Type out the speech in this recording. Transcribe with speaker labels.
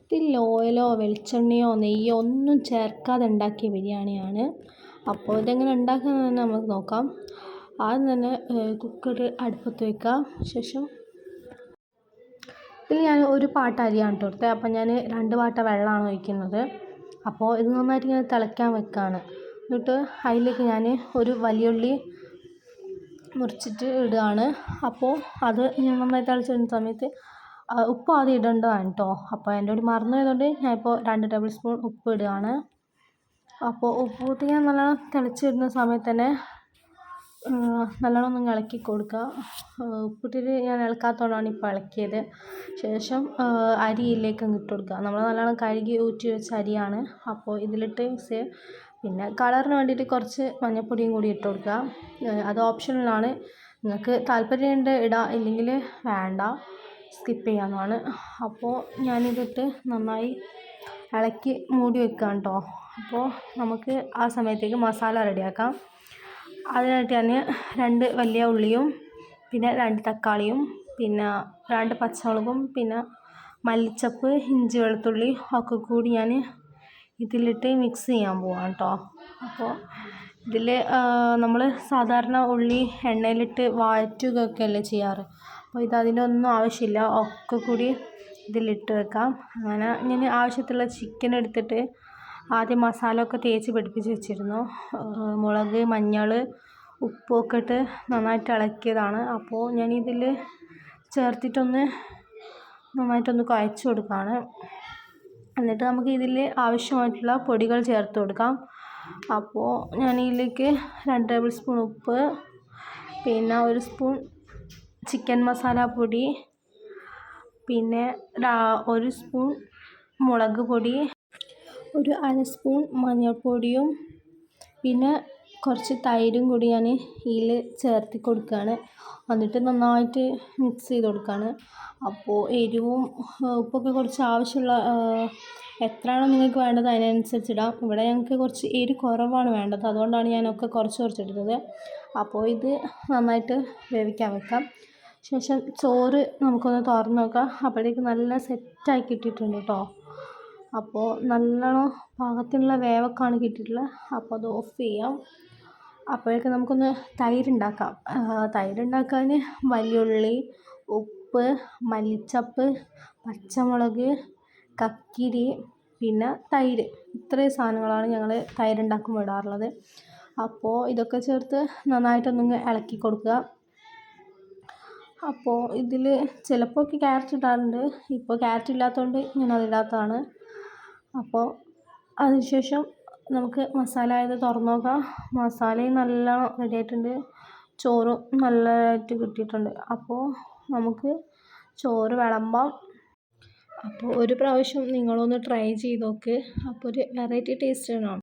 Speaker 1: ഇതിൽ ഓയിലോ വെളിച്ചെണ്ണയോ നെയ്യോ ഒന്നും ചേർക്കാതെ ഉണ്ടാക്കിയ ബിരിയാണിയാണ്. അപ്പോൾ ഇതെങ്ങനെ ഉണ്ടാക്കുന്നത് നമുക്ക് നോക്കാം. ആദ്യം തന്നെ കുക്കർ അടുപ്പത്ത് വയ്ക്കുക ശേഷം ഇതിൽ ഞാൻ ഒരു പാട്ട അരിയാണ് കേട്ടോ എടുത്തത് അപ്പോൾ ഞാൻ രണ്ട് പാട്ട വെള്ളമാണ് ഒഴിക്കുന്നത്. അപ്പോൾ ഇത് നന്നായിട്ട് ഇങ്ങനെ തിളയ്ക്കാൻ വെക്കുകയാണ്. എന്നിട്ട് അതിലേക്ക് ഞാൻ ഒരു വലിയുള്ളി മുറിച്ചിട്ട് ഇടുകയാണ്. അപ്പോൾ അത് ഞാൻ നന്നായി തിളച്ച് വരുന്ന സമയത്ത് ഉപ്പ് ആദ്യം ഇടേണ്ടതാണ് കേട്ടോ. അപ്പോൾ എന്റെ ഒരു മറന്നു പോയതുകൊണ്ട് ഞാനിപ്പോൾ രണ്ട് ടേബിൾ സ്പൂൺ ഉപ്പ് ഇടുകയാണ്. അപ്പോൾ ഉപ്പ് ഞാൻ നല്ലോണം തിളച്ച് സമയത്ത് തന്നെ നല്ലോണം ഒന്ന് ഇളക്കി കൊടുക്കുക. ഉപ്പിട്ടിട്ട് ഞാൻ ഇളക്കാത്തതുകൊണ്ടാണ് ഇപ്പോൾ ഇളക്കിയത്. ശേഷം അരിയിലേക്ക് ഇട്ട് കൊടുക്കുക. നമ്മൾ നല്ലോണം കഴുകി ഊറ്റി വെച്ച അരിയാണ്. അപ്പോൾ ഇതിലിട്ട് ചെയ്യുക പിന്നെ കളറിന് വേണ്ടിയിട്ട് കുറച്ച് മഞ്ഞൾപ്പൊടിയും കൂടി ഇട്ട് കൊടുക്കുക. അത് ഓപ്ഷണലാണ് നിങ്ങൾക്ക് താല്പര്യമുണ്ട് ഇടാം ഇല്ലെങ്കിൽ വേണ്ട. സ്കിപ്പ് ചെയ്യാവുന്നതാണ് അപ്പോൾ ഞാനിതിട്ട് നന്നായി ഇളക്കി മൂടി വെക്കാം കേട്ടോ അപ്പോൾ നമുക്ക് ആ സമയത്തേക്ക് മസാല റെഡിയാക്കാം. അതിനായിട്ട് ഞാൻ രണ്ട് വലിയ ഉള്ളിയും പിന്നെ രണ്ട് തക്കാളിയും പിന്നെ രണ്ട് പച്ചമുളകും പിന്നെ മല്ലിച്ചപ്പ് ഇഞ്ചി വെളുത്തുള്ളി ഒക്കെ കൂടി ഞാൻ ഇതിലിട്ട് മിക്സ് ചെയ്യാൻ പോവാം കേട്ടോ അപ്പോൾ ഇതിൽ നമ്മൾ സാധാരണ ഉള്ളി എണ്ണയിലിട്ട് വാറ്റുകയൊക്കെ അല്ലേ ചെയ്യാറ്? അപ്പോൾ ഇത് അതിന്റെ ഒന്നും ആവശ്യമില്ല. ഒക്കെ കൂടി ഇതിലിട്ട് വെക്കാം. അങ്ങനെ ഞാൻ ആവശ്യത്തിലുള്ള ചിക്കൻ എടുത്തിട്ട് ആദ്യം മസാല ഒക്കെ തേച്ച് പിടിപ്പിച്ച് വെച്ചിരുന്നു. മുളക് മഞ്ഞൾ ഉപ്പൊക്കെ ഇട്ട് നന്നായിട്ട് ഇളക്കിയതാണ്. അപ്പോൾ ഞാൻ ഇതിൽ ചേർത്തിട്ടൊന്ന് നന്നായിട്ടൊന്ന് കുഴച്ച് കൊടുക്കുകയാണ്. എന്നിട്ട് നമുക്ക് ഇതിൽ ആവശ്യമായിട്ടുള്ള പൊടികൾ ചേർത്ത് കൊടുക്കാം. അപ്പോൾ ഞാൻ ഇതിലേക്ക് രണ്ട് ടേബിൾ സ്പൂൺ ഉപ്പ് പിന്നെ ഒരു സ്പൂൺ ചിക്കൻ മസാല പൊടി പിന്നെ ഒരു സ്പൂൺ മുളക് പൊടി ഒരു അര സ്പൂൺ മഞ്ഞൾപ്പൊടിയും പിന്നെ കുറച്ച് തൈരും കൂടി ഞാൻ ഇതിൽ ചേർത്ത് കൊടുക്കുകയാണ്. എന്നിട്ട് നന്നായിട്ട് മിക്സ് ചെയ്ത് കൊടുക്കുകയാണ്. അപ്പോൾ എരിവും ഉപ്പൊക്കെ കുറച്ച് ആവശ്യമുള്ള എത്രയാണോ നിങ്ങൾക്ക് വേണ്ടത് അതിനനുസരിച്ച് ഇടാം. ഇവിടെ ഞങ്ങൾക്ക് കുറച്ച് എരി കുറവാണ് വേണ്ടത്. അതുകൊണ്ടാണ് ഞാനൊക്കെ കുറച്ച് കുറച്ച് എടുത്തത് അപ്പോൾ ഇത് നന്നായിട്ട് വേവിക്കാൻ വെക്കാം. ശേഷം ചോറ് നമുക്കൊന്ന് തുറന്ന് നോക്കാം. അപ്പോഴേക്ക് നല്ല സെറ്റായി കിട്ടിയിട്ടുണ്ട് കേട്ടോ അപ്പോൾ നല്ലോണം പാകത്തിനുള്ള വേവക്കാണ് കിട്ടിയിട്ടുള്ളത്. അപ്പോൾ അത് ഓഫ് ചെയ്യാം. അപ്പോഴേക്ക് നമുക്കൊന്ന് തൈരുണ്ടാക്കാം. തൈരുണ്ടാക്കാൻ വലിയുള്ളി ഉപ്പ് മല്ലിച്ചപ്പ് പച്ചമുളക് കക്കിരി പിന്നെ തൈര്. ഇത്രയും സാധനങ്ങളാണ് ഞങ്ങൾ തൈരുണ്ടാക്കുമ്പോൾ ഇടാറുള്ളത്. അപ്പോൾ ഇതൊക്കെ ചേർത്ത് നന്നായിട്ടൊന്ന് ഇളക്കി കൊടുക്കുക. അപ്പോൾ ഇതിൽ ചിലപ്പോൾ ഒക്കെ ക്യാരറ്റ് ഇടാറുണ്ട്. ഇപ്പോൾ ക്യാരറ്റ് ഇല്ലാത്തതുകൊണ്ട് ഞാൻ അതിടാത്തതാണ് അപ്പോൾ അതിനുശേഷം നമുക്ക് മസാല ആയത് തുറന്ന് നോക്കാം. മസാലയും നല്ല റെഡി ആയിട്ടുണ്ട്. ചോറും നല്ലതായിട്ട് കിട്ടിയിട്ടുണ്ട്. അപ്പോൾ നമുക്ക് ചോറ് വിളമ്പാം. അപ്പോൾ ഒരു പ്രാവശ്യം നിങ്ങളൊന്ന് ട്രൈ ചെയ്ത് നോക്ക്. അപ്പോൾ ഒരു വെറൈറ്റി ടേസ്റ്റ് ആണ്.